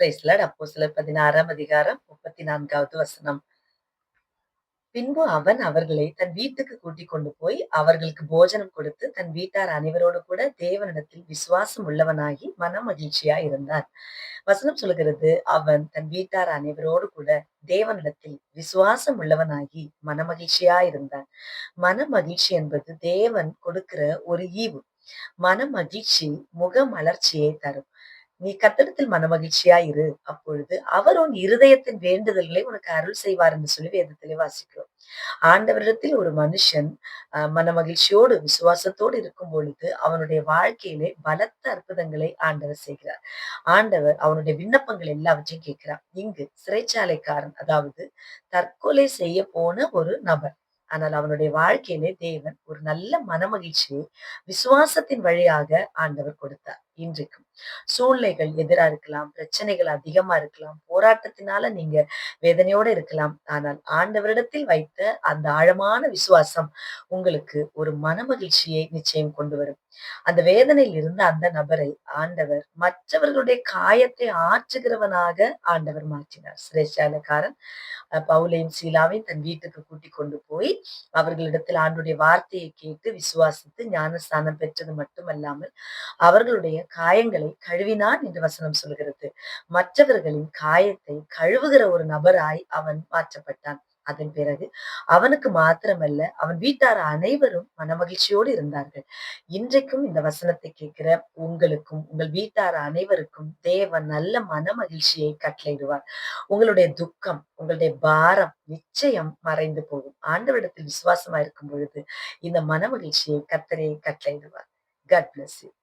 பிரைஸ்லட் அப்போ சிலர் பதினாறாம் அதிகாரம் முப்பத்தி நான்காவது வசனம். பின்பு அவன் அவர்களை தன் வீட்டுக்கு கூட்டிக் கொண்டு போய் அவர்களுக்கு போஜனம் கொடுத்து தன் வீட்டார் அனைவரோடு கூட தேவனிடத்தில் விசுவாசம் உள்ளவனாகி மன மகிழ்ச்சியா இருந்தான் வசனம் சொல்கிறது அவன் தன் வீட்டார் அனைவரோடு கூட தேவனிடத்தில் விசுவாசம் உள்ளவனாகி மன மகிழ்ச்சியா இருந்தான். மன மகிழ்ச்சி என்பது தேவன் கொடுக்கிற ஒரு ஈவு. மன மகிழ்ச்சி முக மலர்ச்சியை தரும். நீ கத்தடத்தில் மனமகிழ்ச்சியா இரு அப்பொழுது அவர் உன் இருதயத்தின் வேண்டுதல்களை உனக்கு அருள் செய்வார் என்று சொல்லி வேதத்திலே வாசிக்கிறோம். ஆண்டவரிடத்தில் ஒரு மனுஷன் மனமகிழ்ச்சியோடு விசுவாசத்தோடு இருக்கும் பொழுது அவனுடைய வாழ்க்கையிலே பலத்த அற்புதங்களை ஆண்டவர் செய்கிறார். ஆண்டவர் அவனுடைய விண்ணப்பங்கள் எல்லாவற்றையும் கேட்கிறார். இங்கு சிறைச்சாலைக்காரன் அதாவது தற்கொலை செய்ய போன ஒரு நபர். ஆனால் அவனுடைய வாழ்க்கையிலே தேவன் ஒரு நல்ல மனமகிழ்ச்சியை விசுவாசத்தின் வழியாக ஆண்டவர் கொடுத்தார். இன்றைக்கும். சூழ்நிலைகள் எதிரா இருக்கலாம் பிரச்சனைகள் அதிகமா இருக்கலாம் போராட்டத்தினால நீங்க வேதனையோட இருக்கலாம். ஆனால் ஆண்டவரிடத்தில் வைத்த அந்த ஆழமான விசுவாசம் உங்களுக்கு ஒரு மனமகிழ்ச்சியை நிச்சயம் கொண்டு வரும். அந்த வேதனையில் இருந்த அந்த நபரை ஆண்டவர் மற்றவர்களுடைய காயத்தை ஆற்றுகிறவனாக ஆண்டவர் மாற்றினார். சிறைச்சாலைக்காரன் பவுலையும் சீலாவையும் தன் வீட்டுக்கு கூட்டிக் கொண்டு போய் அவர்களிடத்தில் ஆண்டுடைய வார்த்தையை கேட்டு விசுவாசித்து ஞானஸ்தானம் பெற்றது மட்டுமல்லாமல் அவர்களுடைய காயங்களை கழுவினான் என்று வசனம் சொல்கிறது. மற்றவர்களின் காயத்தை கழுவுகிற ஒரு நபராய் அவன் மாற்றப்பட்டான். அதன் பிறகு அவனுக்கு மாத்திரமல்ல அவன் வீட்டார் அனைவரும் மனமகிழ்ச்சியோடு இருந்தார்கள். இன்றைக்கும் இந்த வசனத்தை கேட்கிற உங்களுக்கும் உங்கள் வீட்டார் அனைவருக்கும் தேவன் நல்ல மனமகிழ்ச்சியை கட்டளையிடுவார். உங்களுடைய துக்கம் உங்களுடைய பாரம் நிச்சயம் மறைந்து போகும். ஆண்டவரிடத்தில் விசுவாசமா இருக்கும் பொழுது இந்த மனமகிழ்ச்சியை கத்தரையை கட்டளையிடுவார். God bless you.